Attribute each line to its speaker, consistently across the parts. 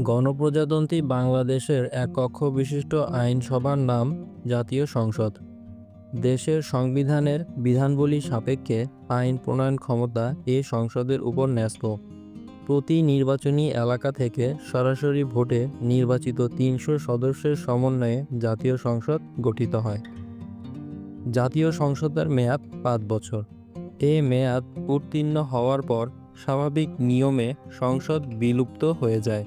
Speaker 1: গণপ্রজাতন্ত্রী বাংলাদেশের এক কক্ষ বিশিষ্ট আইনসভার নাম জাতীয় সংসদ। দেশের সংবিধানের বিধানবলী সাপেক্ষে আইন প্রণয়ন ক্ষমতা এ সংসদের উপর ন্যস্ত। প্রতি নির্বাচনী এলাকা থেকে সরাসরি ভোটে নির্বাচিত তিনশো সদস্যের সমন্বয়ে জাতীয় সংসদ গঠিত হয়। জাতীয় সংসদের মেয়াদ পাঁচ বছর। এ মেয়াদ উত্তীর্ণ হওয়ার পর স্বাভাবিক নিয়মে সংসদ বিলুপ্ত হয়ে যায়।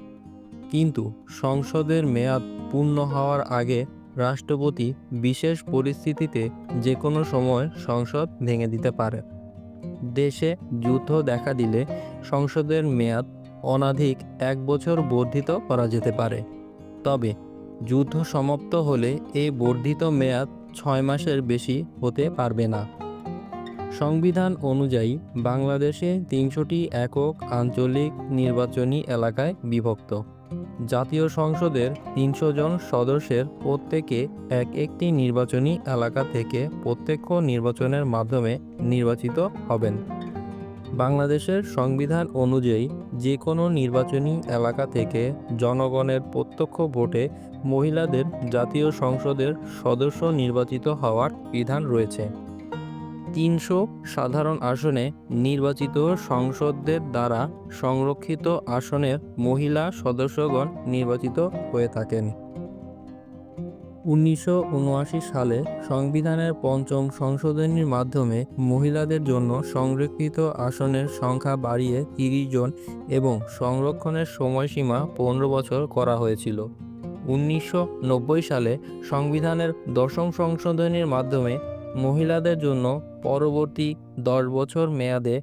Speaker 1: কিন্তু সংসদের মেয়াদ পূর্ণ হওয়ার আগে রাষ্ট্রপতি বিশেষ পরিস্থিতিতে যে কোনো সময় সংসদ ভেঙে দিতে পারে। দেশে যুদ্ধ দেখা দিলে সংসদের মেয়াদ অনাধিক এক বছর বর্ধিত করা যেতে পারে। তবে যুদ্ধ সমাপ্ত হলে এই বর্ধিত মেয়াদ ছয় মাসের বেশি হতে পারবে না। সংবিধান অনুযায়ী বাংলাদেশে তিনশোটি একক আঞ্চলিক নির্বাচনী এলাকায় বিভক্ত। জাতীয় সংসদের তিনশো জন সদস্যের প্রত্যেকে এক একটি নির্বাচনী এলাকা থেকে প্রত্যক্ষ নির্বাচনের মাধ্যমে নির্বাচিত হবেন। বাংলাদেশের সংবিধান অনুযায়ী যে কোনো নির্বাচনী এলাকা থেকে জনগণের প্রত্যক্ষ ভোটে মহিলাদের জাতীয় সংসদের সদস্য নির্বাচিত হওয়ার বিধান রয়েছে। তিনশো সাধারণ আসনে নির্বাচিত সংসদদের দ্বারা সংরক্ষিত আসনের মহিলা সদস্যগণ নির্বাচিত হয়ে থাকেন। উনিশশো উনআশি সালে সংবিধানের পঞ্চম সংশোধনীর মাধ্যমে মহিলাদের জন্য সংরক্ষিত আসনের সংখ্যা বাড়িয়ে তিরিশ জন এবং সংরক্ষণের সময়সীমা পনেরো বছর করা হয়েছিল। উনিশশো নব্বই সালে সংবিধানের দশম সংশোধনীর মাধ্যমে মহিলাদের জন্য পরবর্তী দশ বছর মেয়াদে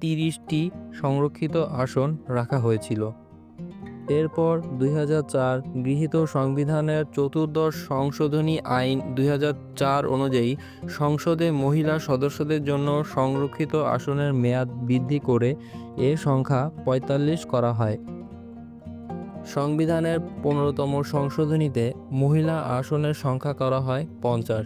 Speaker 1: তিরিশটি সংরক্ষিত আসন রাখা হয়েছিল। এরপর দুই হাজার চার গৃহীত সংবিধানের চতুর্দশ সংশোধনী আইন দুই হাজার চার অনুযায়ী সংসদে মহিলা সদস্যদের জন্য সংরক্ষিত আসনের মেয়াদ বৃদ্ধি করে এ সংখ্যা পঁয়তাল্লিশ করা হয়। সংবিধানের পনেরোতম সংশোধনীতে মহিলা আসনের সংখ্যা করা হয় পঞ্চাশ।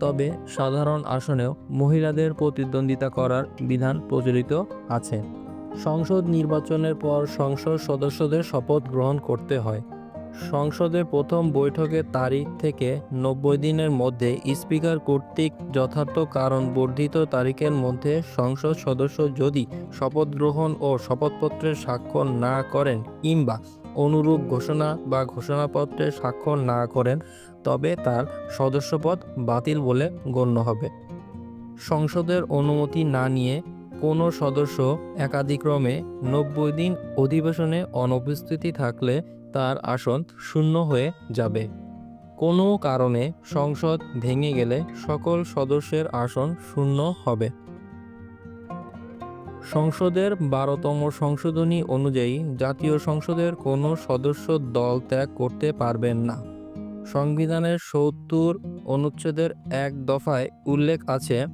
Speaker 1: তবে সাধারণ আসনেও মহিলাদের প্রতিদ্বন্দ্বিতা করার বিধান প্রচলিত আছে। সংসদ নির্বাচনের পর সংসদ সদস্যদের শপথ গ্রহণ করতে হয়। সংসদের প্রথম বৈঠকের তারিখ থেকে নব্বই দিনের মধ্যে স্পিকার কর্তৃক যথার্থ কারণ বর্ধিত তারিখের মধ্যে সংসদ সদস্য যদি শপথ গ্রহণ ও শপথপত্রের স্বাক্ষর না করেন কিংবা অনুরূপ ঘোষণা বা ঘোষণাপত্রে স্বাক্ষর না করেন তবে তার সদস্যপদ বাতিল বলে গণ্য হবে। সংসদের অনুমতি না নিয়ে কোনো সদস্য একাধিক্রমে নব্বই দিন অধিবেশনে অনুপস্থিতি থাকলে তার আসন শূন্য হয়ে যাবে। কোনো কারণে সংসদ ভেঙে গেলে সকল সদস্যের আসন শূন্য হবে। সংসদের বারোতম সংশোধনী অনুযায়ী জাতীয় সংসদের কোনো সদস্য দল ত্যাগ করতে পারবেন না। সংবিধানের সত্তর অনুচ্ছেদের এক দফায় উল্লেখ আছে,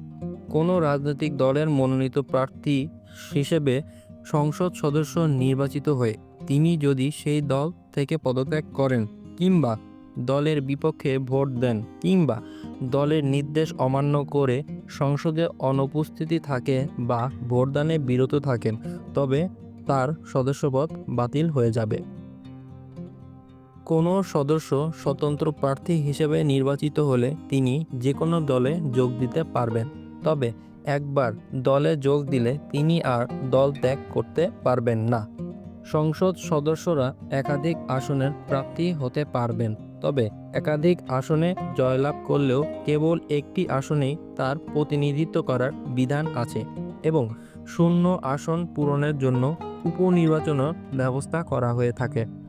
Speaker 1: কোনো রাজনৈতিক দলের মনোনীত প্রার্থী হিসেবে সংসদ সদস্য নির্বাচিত হয়ে তিনি যদি সেই দল থেকে পদত্যাগ করেন কিংবা দলের বিপক্ষে ভোট দেন কিংবা দলের নির্দেশ অমান্য করে সংসদে অনুপস্থিতি থাকে বা ভোটদানে বিরত থাকেন, তবে তার সদস্যপদ বাতিল হয়ে যাবে। কোনো সদস্য স্বতন্ত্র প্রার্থী হিসেবে নির্বাচিত হলে তিনি যে কোনো দলে যোগ দিতে পারবেন। তবে একবার দলে যোগ দিলে তিনি আর দল ত্যাগ করতে পারবেন না। সংসদ সদস্যরা একাধিক আসনের প্রার্থী হতে পারবেন, তবে একাধিক আসনে জয়লাভ করলেও কেবল একটি আসনেই তার প্রতিনিধিত্ব করার বিধান আছে এবং শূন্য আসন পূরণের জন্য উপনির্বাচনের ব্যবস্থা করা হয়ে থাকে।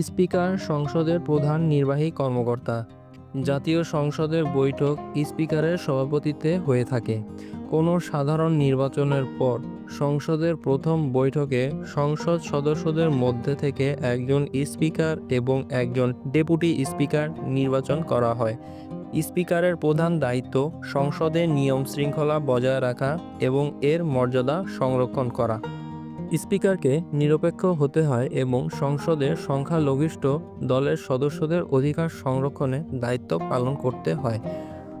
Speaker 1: স্পিকার সংসদের প্রধান নির্বাহী কর্মকর্তা। জাতীয় সংসদের বৈঠক স্পিকারের সভাপতিত্বে হয়ে থাকে। কোনো সাধারণ নির্বাচনের পর সংসদের প্রথম বৈঠকে সংসদ সদস্যদের মধ্যে থেকে একজন স্পিকার এবং একজন ডেপুটি স্পিকার নির্বাচন করা হয়। স্পিকারের প্রধান দায়িত্ব সংসদের নিয়ম শৃঙ্খলা বজায় রাখা এবং এর মর্যাদা সংরক্ষণ করা। স্পিকারকে নিরপেক্ষ হতে হয় এবং সংসদের সংখ্যালঘিষ্ঠ দলের সদস্যদের অধিকার সংরক্ষণে দায়িত্ব পালন করতে হয়।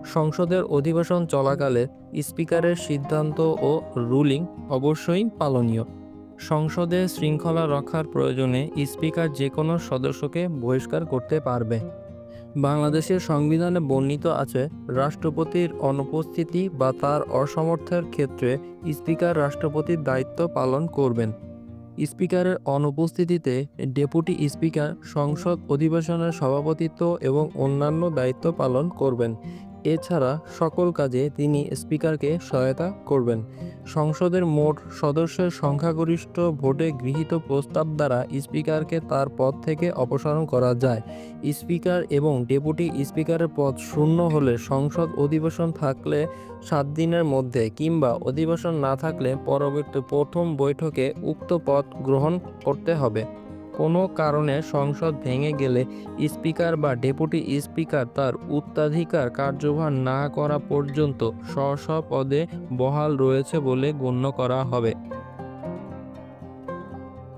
Speaker 1: সংসদের অধিবেশন চলাকালে স্পিকারের সিদ্ধান্ত ও রুলিং অবশ্যই পালনীয়। সংসদে শৃঙ্খলা রক্ষার প্রয়োজনে স্পিকার যে কোনো সদস্যকে বহিষ্কার করতে পারবে। বাংলাদেশের সংবিধানে বর্ণিত আছে, রাষ্ট্রপতির অনুপস্থিতি বা তার অসমর্থের ক্ষেত্রে স্পিকার রাষ্ট্রপতির দায়িত্ব পালন করবেন। স্পিকারের অনুপস্থিতিতে ডেপুটি স্পিকার, সংসদ অধিবেশনের সভাপতিত্ব এবং অন্যান্য দায়িত্ব পালন করবেন। এছাড়া সকল কাজে তিনি স্পিকারকে সহায়তা করবেন। সংসদের মোট সদস্যের সংখ্যাগরিষ্ঠ ভোটে গৃহীত প্রস্তাব দ্বারা স্পিকারকে তার পদ থেকে অপসারণ করা যায়। স্পিকার এবং ডেপুটি স্পিকারের পদ শূন্য হলে সংসদ অধিবেশন থাকলে সাত দিনের মধ্যে কিংবা অধিবেশন না থাকলে পরবর্তী প্রথম বৈঠকে উক্ত পদ গ্রহণ করতে হবে। কোনো কারণে সংসদ ভেঙে গেলে স্পিকার বা ডেপুটি স্পিকার তার উত্তরাধিকার কার্যভার না করা পর্যন্ত স্ব স্ব পদে বহাল রয়েছে বলে গণ্য করা হবে।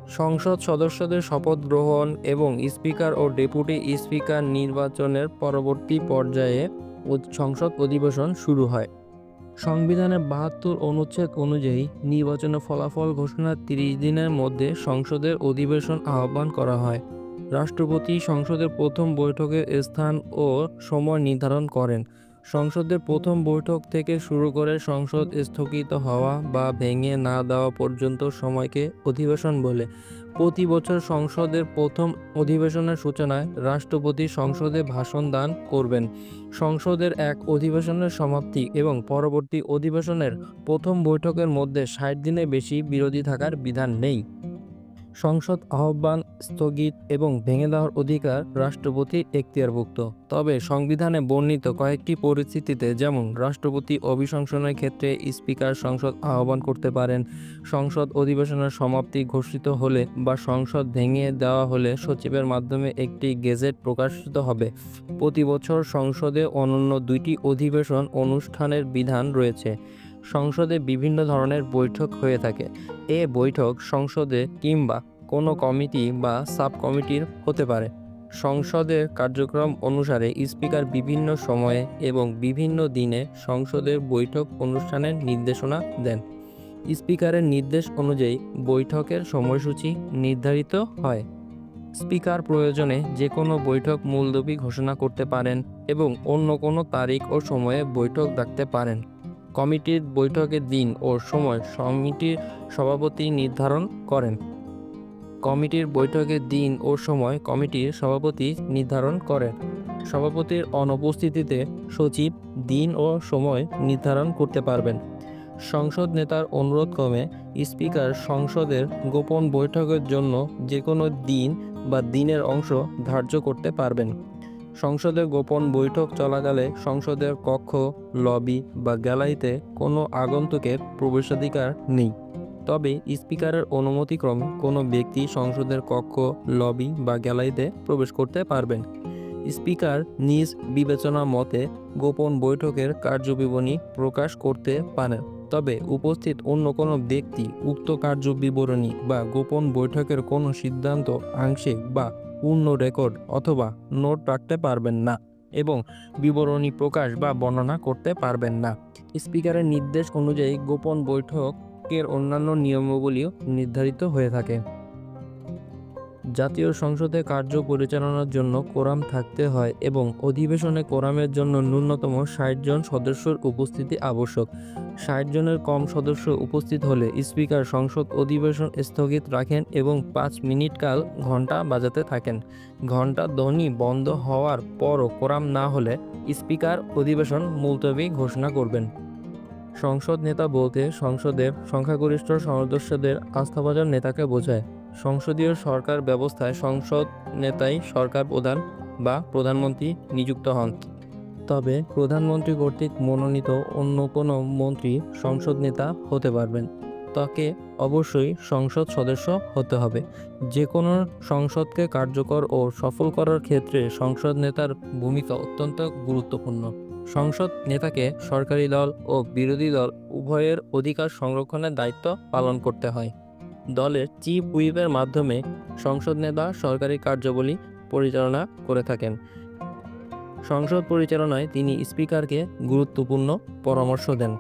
Speaker 1: সংসদ সদস্যদের শপথ গ্রহণ এবং স্পিকার ও ডেপুটি স্পিকার নির্বাচনের পরবর্তী পর্যায়ে সংসদ অধিবেশন শুরু হয়। সংবিধানের বাহাত্তর অনুচ্ছেদ অনুযায়ী নির্বাচনের ফলাফল ঘোষণার তিরিশ দিনের মধ্যে সংসদের অধিবেশন আহ্বান করা হয়। রাষ্ট্রপতি সংসদের প্রথম বৈঠকের স্থান ও সময় নির্ধারণ করেন। সংসদের প্রথম বৈঠক থেকে শুরু করে সংসদ স্থগিত হওয়া বা ভেঙে না দেওয়া পর্যন্ত সময়কে অধিবেশন বলে। প্রতি বছর সংসদের প্রথম অধিবেশনের সূচনায় রাষ্ট্রপতি সংসদে ভাষণ দান করবেন। সংসদের এক অধিবেশনের সমাপ্তি এবং পরবর্তী অধিবেশনের প্রথম বৈঠকের মধ্যে ষাট দিনে বেশি বিরোধী থাকার বিধান নেই। সংসদ আহ্বান স্থগিত এবং ভেঙে দেওয়ার অধিকার রাষ্ট্রপতির এখতিয়ারভুক্ত। তবে সংবিধানে বর্ণিত কয়েকটি পরিস্থিতিতে যেমন, রাষ্ট্রপতি অভিশংসনের ক্ষেত্রে স্পিকার সংসদ আহ্বান করতে পারেন, সংসদ অধিবেশনের সমাপ্তি ঘোষিত হলে বা সংসদ ভেঙে দেওয়া হলে সচিবের মাধ্যমে একটি গেজেট প্রকাশিত হবে। প্রতি বছর সংসদে অনন্য দুইটি অধিবেশন অনুষ্ঠানের বিধান রয়েছে। সংসদে বিভিন্ন ধরনের বৈঠক হয়ে থাকে। এ বৈঠক সংসদে কিংবা কোনো কমিটি বা সাব কমিটির হতে পারে। সংসদের কার্যক্রম অনুসারে স্পিকার বিভিন্ন সময়ে এবং বিভিন্ন দিনে সংসদের বৈঠক অনুষ্ঠানের নির্দেশনা দেন। স্পিকারের নির্দেশ অনুযায়ী বৈঠকের সময়সূচি নির্ধারিত হয়। স্পিকার প্রয়োজনে যে কোনো বৈঠক মুলতবি ঘোষণা করতে পারেন এবং অন্য কোনো তারিখ ও সময়ে বৈঠক ডাকতে পারেন। কমিটির বৈঠকের দিন ও সময় সমিতির সভাপতি নির্ধারণ করেন। কমিটির বৈঠকের দিন ও সময় কমিটির সভাপতি নির্ধারণ করেন। সভাপতির অনুপস্থিতিতে সচিব দিন ও সময় নির্ধারণ করতে পারবেন। সংসদ নেতার অনুরোধ ক্রমে স্পিকার সংসদের গোপন বৈঠকের জন্য যে কোনো দিন বা দিনের অংশ ধার্য করতে পারবেন। সংসদের গোপন বৈঠক চলাকালে সংসদের কক্ষ, লবি বা গ্যালারিতে কোনো আগন্তুকের প্রবেশাধিকার নেই। তবে স্পিকারের অনুমতিক্রমে কোনো ব্যক্তি সংসদের কক্ষ, লবি বা গ্যালারিতে প্রবেশ করতে পারবেন। স্পিকার নিজ বিবেচনা মতে গোপন বৈঠকের কার্যবিবরণী প্রকাশ করতে পারেন। তবে উপস্থিত অন্য কোনো ব্যক্তি উক্ত কার্যবিবরণী বা গোপন বৈঠকের কোনো সিদ্ধান্ত, আংশিক বা পূর্ণ রেকর্ড অথবা নোট রাখতে পারবেন না এবং বিবরণী প্রকাশ বা বর্ণনা করতে পারবেন না। স্পিকারের নির্দেশ অনুযায়ী গোপন বৈঠকের অন্যান্য নিয়মাবলীও নির্ধারিত হয়ে থাকে। জাতীয় সংসদে কার্য পরিচালনার জন্য কোরাম থাকতে হয় এবং অধিবেশনে কোরামের জন্য ন্যূনতম ষাট জন সদস্যর উপস্থিতি আবশ্যক। ষাট জনের কম সদস্য উপস্থিত হলে স্পিকার সংসদ অধিবেশন স্থগিত রাখেন এবং পাঁচ মিনিট কাল ঘণ্টা বাজাতে থাকেন। ঘণ্টা ধ্বনি বন্ধ হওয়ার পরও কোরাম না হলে স্পিকার অধিবেশন মুলতবি ঘোষণা করবেন। সংসদ নেতা বলতে সংসদের সংখ্যাগরিষ্ঠ সদস্যদের আস্থাভাজন নেতাকে বোঝায়। সংসদীয় সরকার ব্যবস্থায় সংসদ নেতাই সরকার প্রধান বা প্রধানমন্ত্রী নিযুক্ত হন। তবে প্রধানমন্ত্রী কর্তৃক মনোনীত অন্য কোনো মন্ত্রী সংসদ নেতা হতে পারবেন। তাকে অবশ্যই সংসদ সদস্য হতে হবে। যে কোনো সংসদকে কার্যকর ও সফল করার ক্ষেত্রে সংসদ নেতার ভূমিকা অত্যন্ত গুরুত্বপূর্ণ। সংসদ নেতাকে সরকারি দল ও বিরোধী দল উভয়ের অধিকার সংরক্ষণের দায়িত্ব পালন করতে হয়। দলের চিফ হুইপের মাধ্যমে সংসদ নেতা, সরকারি কার্যাবলী পরিচালনা করে থাকেন। সংসদ পরিচালনায় তিনি স্পিকারকে গুরুত্বপূর্ণ পরামর্শ দেন।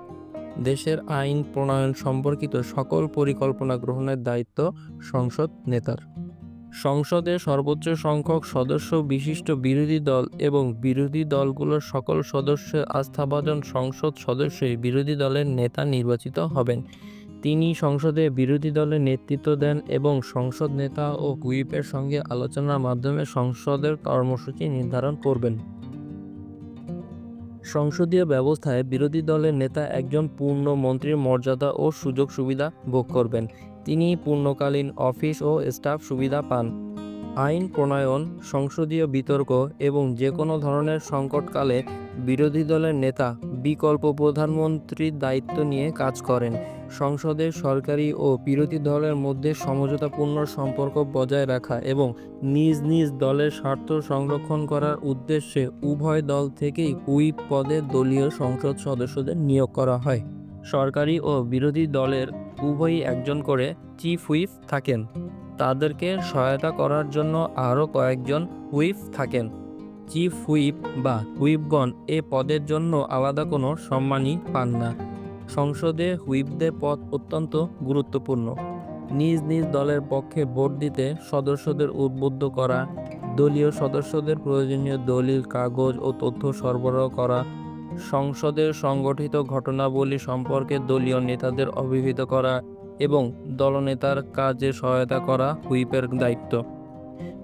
Speaker 1: দেশের আইন প্রণয়ন সম্পর্কিত সকল পরিকল্পনা গ্রহণের দায়িত্ব সংসদ নেতার। সংসদে সর্বোচ্চ সংখ্যক সদস্য, বিশিষ্ট বিরোধী দল এবং বিরোধী দলগুলোর সকল সদস্যের আস্থাভাজন সংসদ সদস্যই বিরোধী দলের নেতা নির্বাচিত হবেন। তিনি সংসদে বিরোধী দলের নেতৃত্ব দেন এবং সংসদ নেতা ও হুইপের সঙ্গে আলোচনার মাধ্যমে সংসদের কর্মসূচি নির্ধারণ করবেন। সংসদীয় ব্যবস্থায় বিরোধী দলের নেতা একজন পূর্ণ মন্ত্রীর মর্যাদা ও সুযোগ সুবিধা ভোগ করবেন। তিনি পূর্ণকালীন অফিস ও স্টাফ সুবিধা পান। আইন, প্রণয়ন, সংসদীয় বিতর্ক এবং যে কোনো ধরনের সংকটকালে বিরোধী দলের নেতা বিকল্প প্রধানমন্ত্রীর দায়িত্ব নিয়ে কাজ করেন। সংসদে সরকারি ও বিরোধী দলের মধ্যে সমঝোতাপূর্ণ সম্পর্ক বজায় রাখা এবং নিজ নিজ দলের স্বার্থ সংরক্ষণ করার উদ্দেশ্যে উভয় দল থেকেই হুইপ পদে দলীয় সংসদ সদস্যদের নিয়োগ করা হয়। সরকারি ও বিরোধী দলের উভয়ই একজন করে চিফ হুইপ থাকেন। তাদেরকে সহায়তা করার জন্য আরও কয়েকজন হুইপ থাকেন। চিফ হুইপ বা হুইপগণ এ পদের জন্য আলাদা কোনো সম্মানই পান না। সংসদে হুইপদের পদ অত্যন্ত গুরুত্বপূর্ণ। নিজ নিজ দলের পক্ষে ভোট দিতে সদস্যদের উদ্বুদ্ধ করা, দলীয় সদস্যদের প্রয়োজনীয় দলিল, কাগজ ও তথ্য সরবরাহ করা, সংসদের সংগঠিত ঘটনাবলী সম্পর্কে দলীয় নেতাদের অভিহিত করা এবং দলনেতার কাজে সহায়তা করা হুইপের দায়িত্ব।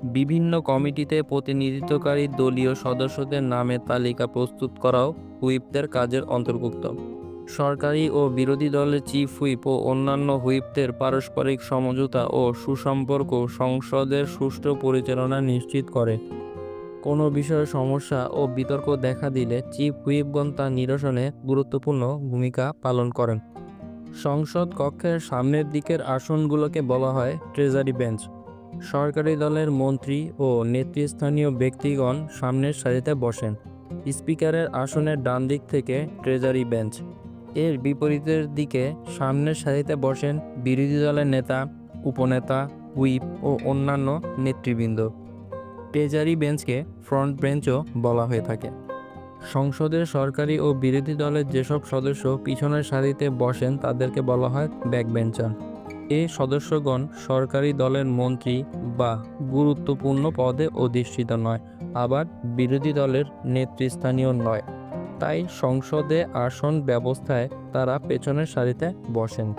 Speaker 1: বিভিন্ন কমিটিতে প্রতিনিধিত্বকারী দলীয় সদস্যদের নামের তালিকা প্রস্তুত করাও হুইপদের কাজের অন্তর্ভুক্ত। সরকারি ও বিরোধী দলের চিফ হুইপ ও অন্যান্য হুইপদের পারস্পরিক সমঝোতা ও সুসম্পর্ক সংসদের সুষ্ঠু পরিচালনা নিশ্চিত করে। কোনো বিষয়ে সমস্যা ও বিতর্ক দেখা দিলে চিফ হুইপগণ তা নিরসনে গুরুত্বপূর্ণ ভূমিকা পালন করেন। সংসদ কক্ষের সামনের দিকের আসনগুলোকে বলা হয় ট্রেজারি বেঞ্চ। সরকারি দলের মন্ত্রী ও নেতৃস্থানীয় ব্যক্তিগণ সামনের সারিতে বসেন। স্পিকারের আসনের ডান দিক থেকে ট্রেজারি বেঞ্চ। এর বিপরীতের দিকে সামনের সারিতে বসেন বিরোধী দলের নেতা, উপনেতা, হুইপ ও অন্যান্য নেতৃবৃন্দ। ট্রেজারি বেঞ্চকে ফ্রন্ট বেঞ্চও বলা হয়ে থাকে। সংসদের সরকারি ও বিরোধী দলের যেসব সদস্য পিছনের সারিতে বসেন, তাদেরকে বলা হয় ব্যাকবেঞ্চার। এ সদস্যগণ সরকারি দলের মন্ত্রী বা গুরুত্বপূর্ণ পদে অধিষ্ঠিত নয়, আবার বিরোধী দলের নেতৃস্থানীয় নয়। তাই সংসদে আসন ব্যবস্থায় তারা পেছনের সারিতে বসেন।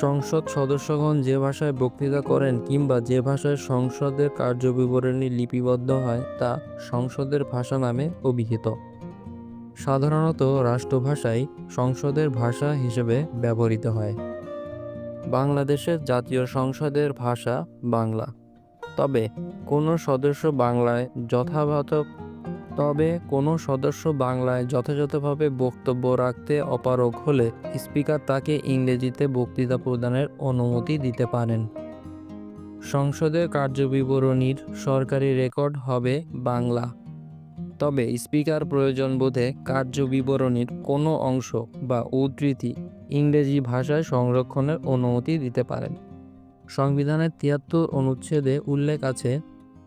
Speaker 1: সংসদ সদস্যগণ যে ভাষায় বক্তৃতা করেন কিংবা যে ভাষায় সংসদের কার্যবিবরণী লিপিবদ্ধ হয় তা সংসদের ভাষা নামে অভিহিত। সাধারণত রাষ্ট্রভাষাই সংসদের ভাষা হিসেবে ব্যবহৃত হয়। বাংলাদেশের জাতীয় সংসদের ভাষা বাংলা। তবে কোনো সদস্য বাংলায় যথাযথ তবে কোনো সদস্য বাংলায় যথাযথভাবে বক্তব্য রাখতে অপারগ হলে স্পিকার তাকে ইংরেজিতে বক্তৃতা প্রদানের অনুমতি দিতে পারেন। সংসদের কার্যবিবরণীর সরকারি রেকর্ড হবে বাংলা। তবে স্পিকার প্রয়োজন বোধে কার্যবিবরণীর কোনো অংশ বা উদ্ধৃতি ইংরেজি ভাষায় সংরক্ষণের অনুমতি দিতে পারেন। সংবিধানের তিয়াত্তর অনুচ্ছেদে উল্লেখ আছে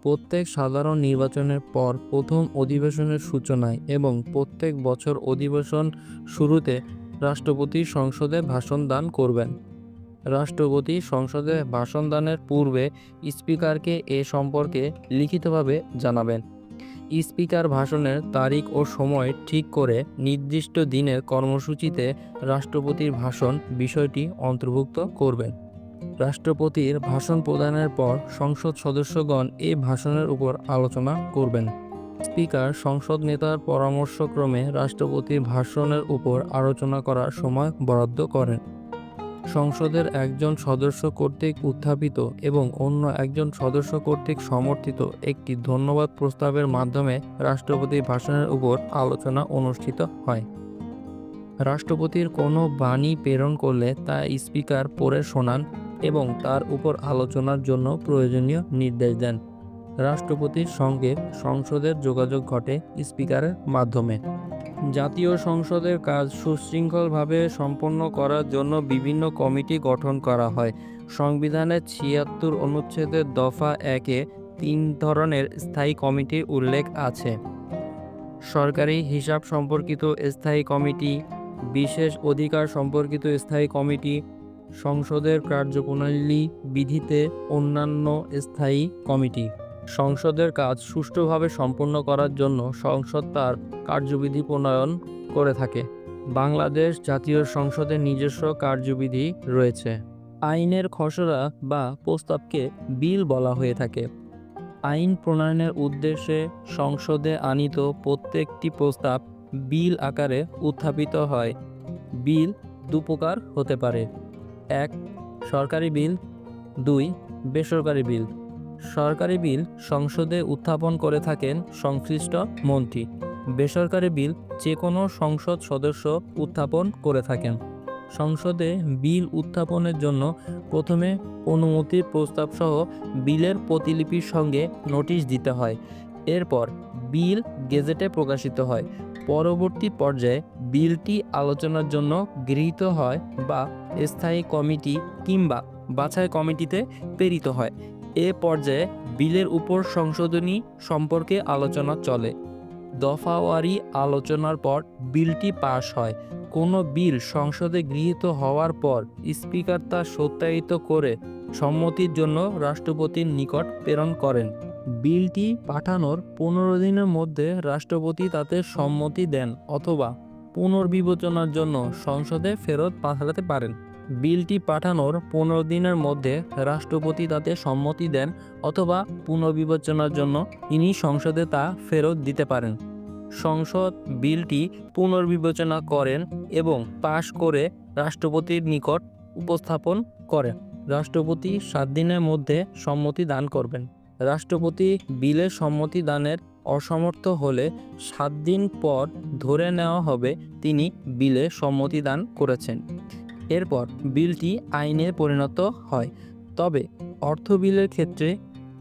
Speaker 1: প্রত্যেক সাধারণ নির্বাচনের পর প্রথম অধিবেশনের সূচনায় এবং প্রত্যেক বছর অধিবেশন শুরুতে রাষ্ট্রপতি সংসদে ভাষণ দান করবেন। রাষ্ট্রপতি সংসদে ভাষণ দানের পূর্বে স্পিকারকে এ সম্পর্কে লিখিতভাবে জানাবেন। স্পিকার ভাষণের তারিখ ও সময় ঠিক করে নির্দিষ্ট দিনের কর্মসূচিতে রাষ্ট্রপতির ভাষণ বিষয়টি অন্তর্ভুক্ত করবেন। রাষ্ট্রপতির ভাষণ প্রদানের পর সংসদ সদস্যগণ এই ভাষণের উপর আলোচনা করবেন। স্পিকার, সংসদ নেতার পরামর্শক্রমে রাষ্ট্রপতির ভাষণের উপর আলোচনা করার সময় বরাদ্দ করেন। সংসদের একজন সদস্য কর্তৃক উত্থাপিত এবং অন্য একজন সদস্য কর্তৃক সমর্থিত একটি ধন্যবাদ প্রস্তাবের মাধ্যমে রাষ্ট্রপতির ভাষণের উপর আলোচনা অনুষ্ঠিত হয়। রাষ্ট্রপতির কোনো বাণী প্রেরণ করলে তা স্পিকার পড়ে শোনান এবং তার উপর আলোচনার জন্য প্রয়োজনীয় নির্দেশ দেন। রাষ্ট্রপতির সঙ্গে সংসদের যোগাযোগ ঘটে স্পিকারের মাধ্যমে। জাতীয় সংসদের কাজ সুশৃঙ্খলভাবে সম্পন্ন করার জন্য বিভিন্ন কমিটি গঠন করা হয়। সংবিধানের ছিয়াত্তর অনুচ্ছেদের দফা একে তিন ধরনের স্থায়ী কমিটির উল্লেখ আছে। সরকারি হিসাব সম্পর্কিত স্থায়ী কমিটি, বিশেষ অধিকার সম্পর্কিত স্থায়ী কমিটি সংসদের কার্যপ্রণালী বিধিতে অন্যান্য স্থায়ী কমিটি। সংসদের কাজ সুষ্ঠুভাবে সম্পন্ন করার জন্য সংসদ তার কার্যবিধি প্রণয়ন করে থাকে। বাংলাদেশ জাতীয় সংসদের নিজস্ব কার্যবিধি রয়েছে। আইনের খসড়া বা প্রস্তাবকে বিল বলা হয়ে থাকে। আইন প্রণয়নের উদ্দেশ্যে সংসদে আনিত প্রত্যেকটি প্রস্তাব বিল আকারে উত্থাপিত হয়। বিল দুপ্রকার হতে পারে। এক, সরকারি বিল। দুই, বেসরকারি বিল। সরকারি বিল সংসদে উত্থাপন করে থাকেন সংশ্লিষ্ট মন্ত্রী। বেসরকারি বিল যে কোনো সংসদ সদস্য উত্থাপন করে থাকেন। সংসদে বিল উত্থাপনের জন্য প্রথমে অনুমতির প্রস্তাব সহ বিলের প্রতিলিপির সঙ্গে নোটিশ দিতে হয়। এরপর বিল গেজেটে প্রকাশিত হয়। পরবর্তী পর্যায়ে বিলটি আলোচনার জন্য গৃহীত হয় বা স্থায়ী কমিটি কিংবা বাছাই কমিটিতে প্রেরিত হয়। এ পর্যায়ে বিলের উপর সংশোধনী সম্পর্কে আলোচনা চলে। দফাওয়ারি আলোচনার পর বিলটি পাশ হয়। কোনো বিল সংসদে গৃহীত হওয়ার পর স্পিকার তা সত্যায়িত করে সম্মতির জন্য রাষ্ট্রপতির নিকট প্রেরণ করেন। বিলটি পাঠানোর পনেরো দিনের মধ্যে রাষ্ট্রপতি তাতে সম্মতি দেন অথবা পুনর্বিবেচনার জন্য সংসদে ফেরত পাঠাতে পারেন। বিলটি পাঠানোর পনেরো দিনের মধ্যে রাষ্ট্রপতি তাতে সম্মতি দেন অথবা পুনর্বিবেচনার জন্য তিনি সংসদে তা ফেরত দিতে পারেন। সংসদ বিলটি পুনর্বিবেচনা করেন এবং পাশ করে রাষ্ট্রপতির নিকট উপস্থাপন করেন। রাষ্ট্রপতি সাত দিনের মধ্যে সম্মতি দান করবেন। রাষ্ট্রপতি বিলের সম্মতি দানের অসমর্থ হলে সাত দিন পর ধরে নেওয়া হবে তিনি বিলে সম্মতি দান করেছেন। এরপর বিলটি আইনে পরিণত হয়। তবে অর্থ বিলের ক্ষেত্রে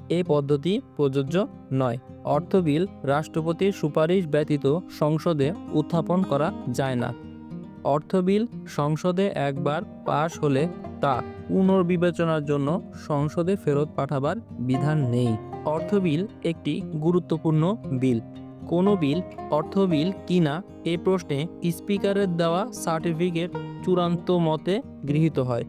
Speaker 1: এ পদ্ধতি প্রযোজ্য নয়। অর্থ বিল রাষ্ট্রপতির সুপারিশ ব্যতীত সংসদে উত্থাপন করা যায় না। অর্থ বিল সংসদে একবার পাশ হলে তা পুনর্বিবেচনার জন্য সংসদে ফেরত পাঠাবার বিধান নেই। অর্থ বিল একটি গুরুত্বপূর্ণ বিল। কোনো বিল, অর্থ বিল কিনা এ প্রশ্নে স্পিকারের দেওয়া সার্টিফিকেট চূড়ান্ত মতে গৃহীত হয়।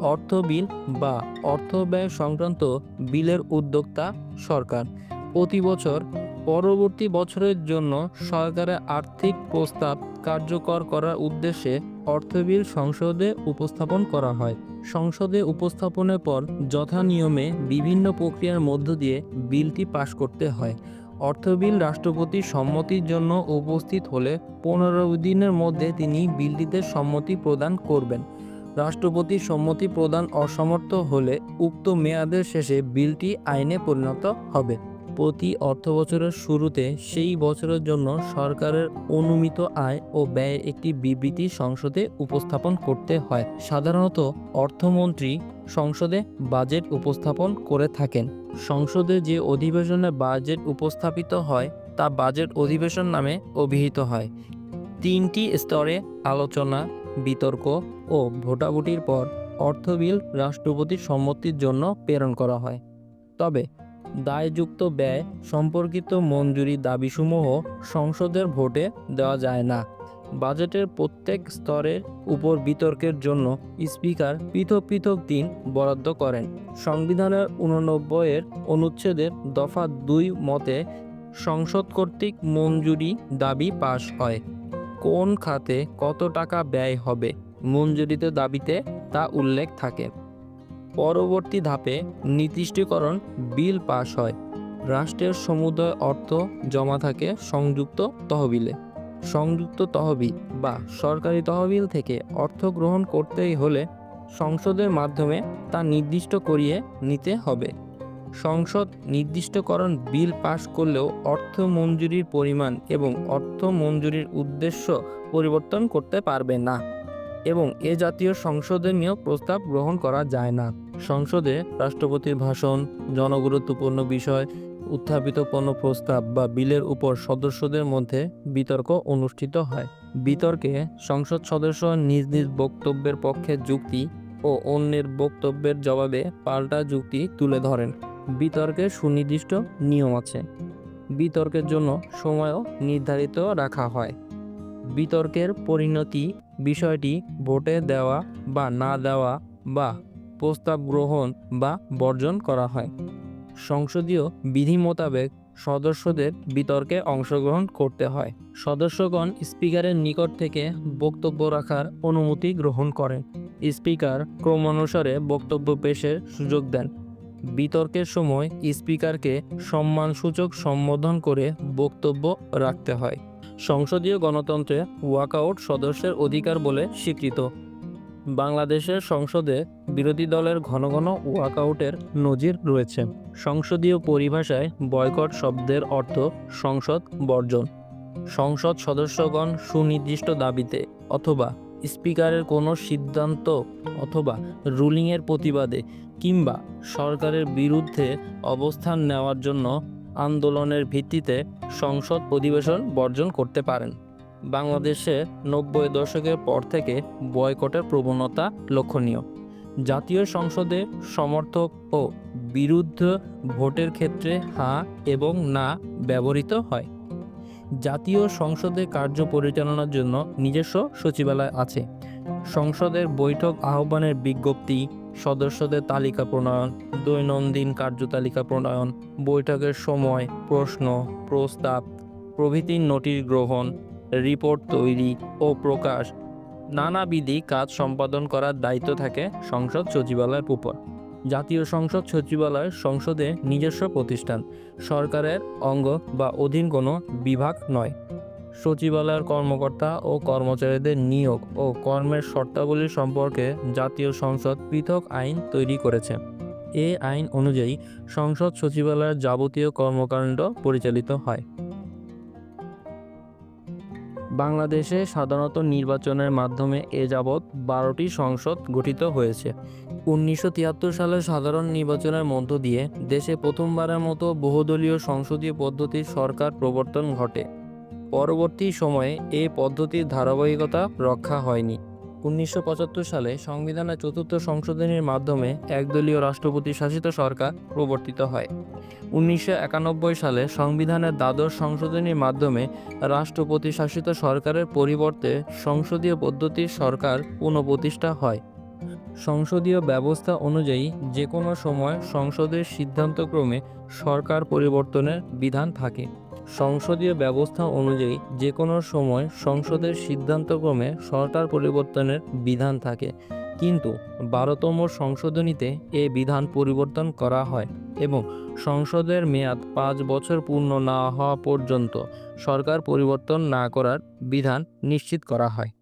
Speaker 1: অর্থ বিল বা অর্থ ব্যয় সংক্রান্ত বিলের উদ্যোক্তা সরকার। প্রতি বছর পরবর্তী বছরের জন্য সরকারের আর্থিক প্রস্তাব কার্যকর করার উদ্দেশ্যে অর্থ বিল সংসদে উপস্থাপন করা হয়। সংসদে উপস্থাপনের পর যথা নিয়মে বিভিন্ন প্রক্রিয়ার মধ্য দিয়ে বিলটি পাশ করতে হয়। অর্থ বিল রাষ্ট্রপতির সম্মতির জন্য উপস্থিত হলে পনেরো দিনের মধ্যে তিনি বিলটিতে সম্মতি প্রদান করবেন। রাষ্ট্রপতির সম্মতি প্রদান অসমর্থ হলে উক্ত মেয়াদের শেষে বিলটি আইনে পরিণত হবে। প্রতি অর্থবছরের শুরুতে সেই বছরের জন্য সরকারের অনুমিত আয় ও ব্যয়ের একটি বিবৃতি সংসদে উপস্থাপন করতে হয়। সাধারণত অর্থমন্ত্রী সংসদে বাজেট উপস্থাপন করে থাকেন। সংসদে যে অধিবেশনে বাজেট উপস্থাপিত হয়, তা বাজেট অধিবেশন নামে অভিহিত হয়। তিনটি স্তরে আলোচনা, বিতর্ক ও ভোটাভুটির পর অর্থ বিল রাষ্ট্রপতির সম্মতির জন্য প্রেরণ করা হয়। তবে দায়যুক্ত ব্যয় সম্পর্কিত মঞ্জুরি দাবিসমূহ সংসদের ভোটে দেওয়া যায় না। বাজেটের প্রত্যেক স্তরের উপর বিতর্কের জন্য স্পিকার পৃথক পৃথক দিন বরাদ্দ করেন। সংবিধানের উননব্বইয়ের অনুচ্ছেদের দফা দুই মতে সংসদ কর্তৃক মঞ্জুরি দাবি পাশ হয়। কোন খাতে কত টাকা ব্যয় হবে মঞ্জুরিতে দাবিতে তা উল্লেখ থাকে। পরবর্তী ধাপে নির্দিষ্টকরণ বিল পাশ হয়। রাষ্ট্রের সমুদয় অর্থ জমা থাকে সংযুক্ত তহবিলে। সংযুক্ত তহবিল বা সরকারি তহবিল থেকে অর্থ গ্রহণ করতেই হলে সংসদের মাধ্যমে তা নির্দিষ্ট করিয়ে নিতে হবে। সংসদ নির্দিষ্টকরণ বিল পাশ করলেও অর্থ মঞ্জুরির পরিমাণ এবং অর্থ মঞ্জুরির উদ্দেশ্য পরিবর্তন করতে পারবে না এবং এ জাতীয় সংশোধনীয় প্রস্তাব গ্রহণ করা যায় না। সংসদে রাষ্ট্রপতির ভাষণ, জনগুরুত্বপূর্ণ বিষয়, উত্থাপিত কোনো প্রস্তাব বা বিলের উপর সদস্যদের মধ্যে বিতর্ক অনুষ্ঠিত হয়। বিতর্কে সংসদ সদস্য নিজ নিজ বক্তব্যের পক্ষে যুক্তি ও অন্যের বক্তব্যের জবাবে পাল্টা যুক্তি তুলে ধরেন। বিতর্কের সুনির্দিষ্ট নিয়ম আছে। বিতর্কের জন্য সময়ও নির্ধারিত রাখা হয়। বিতর্কের পরিণতি বিষয়টি ভোটে দেওয়া বা না দেওয়া বা প্রস্তাব গ্রহণ বা বর্জন করা হয়। সংসদীয় বিধি মোতাবেক সদস্যদের বিতর্কে অংশগ্রহণ করতে হয়। সদস্যগণ স্পিকারের নিকট থেকে বক্তব্য রাখার অনুমতি গ্রহণ করেন। স্পিকার ক্রমানুসারে বক্তব্য পেশের সুযোগ দেন। বিতর্কের সময় স্পিকারকে সম্মানসূচক সম্বোধন করে বক্তব্য রাখতে হয়। সংসদীয় গণতন্ত্রে ওয়াকআউট সদস্যের অধিকার বলে স্বীকৃত। বাংলাদেশের সংসদে বিরোধী দলের ঘন ঘন ওয়াকআউটের নজির রয়েছে। সংসদীয় পরিভাষায় বয়কট শব্দের অর্থ সংসদ বর্জন। সংসদ সদস্যগণ সুনির্দিষ্ট দাবিতে অথবা স্পিকারের কোনো সিদ্ধান্ত অথবা রুলিংয়ের প্রতিবাদে কিংবা সরকারের বিরুদ্ধে অবস্থান নেওয়ার জন্য আন্দোলনের ভিত্তিতে সংসদ অধিবেশন বর্জন করতে পারেন। বাংলাদেশে নব্বই দশকের পর থেকে বয়কটের প্রবণতা লক্ষণীয়। জাতীয় সংসদে সমর্থক ও বিরুদ্ধ ভোটের ক্ষেত্রে হ্যাঁ এবং না ব্যবহৃত হয়। জাতীয় সংসদে কার্য পরিচালনার জন্য নিজস্ব সচিবালয় আছে। সংসদের বৈঠক আহ্বানের বিজ্ঞপ্তি, সদস্যদের তালিকা প্রণয়ন, দৈনন্দিন কার্যতালিকা প্রণয়ন, বৈঠকের সময় প্রশ্ন, প্রস্তাব প্রভৃতির নোটিশ গ্রহণ রিপোর্ট তৈরি ও প্রকাশ। নানাবিধি কাজ সম্পাদন করার দায়িত্ব থাকে সংসদ সচিবালয়ের উপর। জাতীয় সংসদ সচিবালয় সংসদে নিজস্ব প্রতিষ্ঠান, সরকারের অঙ্গ বা অধীন কোনো বিভাগ নয়। সচিবালয়ের কর্মকর্তা ও কর্মচারীদের নিয়োগ ও কর্মের শর্তাবলী সম্পর্কে জাতীয় সংসদ পৃথক আইন তৈরি করেছে। এ আইন অনুযায়ী সংসদ সচিবালয়ের যাবতীয় কর্মকাণ্ড পরিচালিত হয়। বাংলাদেশে সাধারণত নির্বাচনের মাধ্যমে এ যাবৎ বারোটি সংসদ গঠিত হয়েছে। উনিশশো তিয়াত্তর সালে সাধারণ নির্বাচনের মধ্য দিয়ে দেশে প্রথমবারের মতো বহুদলীয় সংসদীয় পদ্ধতির সরকার প্রবর্তন ঘটে। পরবর্তী সময়ে এই পদ্ধতির ধারাবাহিকতা রক্ষা হয়নি। উনিশশো পঁচাত্তর সালে সংবিধানের চতুর্থ সংশোধনীর মাধ্যমে একদলীয় রাষ্ট্রপতি শাসিত সরকার প্রবর্তিত হয়। উনিশশো একানব্বই সালে সংবিধানের দ্বাদশ সংশোধনীর মাধ্যমে রাষ্ট্রপতি শাসিত সরকারের পরিবর্তে সংসদীয় পদ্ধতির সরকার পুনঃপ্রতিষ্ঠা হয়। সংসদীয় ব্যবস্থা অনুযায়ী যে কোনো সময় সংসদের সিদ্ধান্তক্রমে সরকার পরিবর্তনের বিধান থাকে। সংসদীয় ব্যবস্থা অনুযায়ী যে কোনো সময় সংসদের সিদ্ধান্তক্রমে সরকার পরিবর্তনের বিধান থাকে। কিন্তু বারোতম সংশোধনীতে এ বিধান পরিবর্তন করা হয় এবং সংসদের মেয়াদ পাঁচ বছর পূর্ণ না হওয়া পর্যন্ত সরকার পরিবর্তন না করার বিধান নিশ্চিত করা হয়।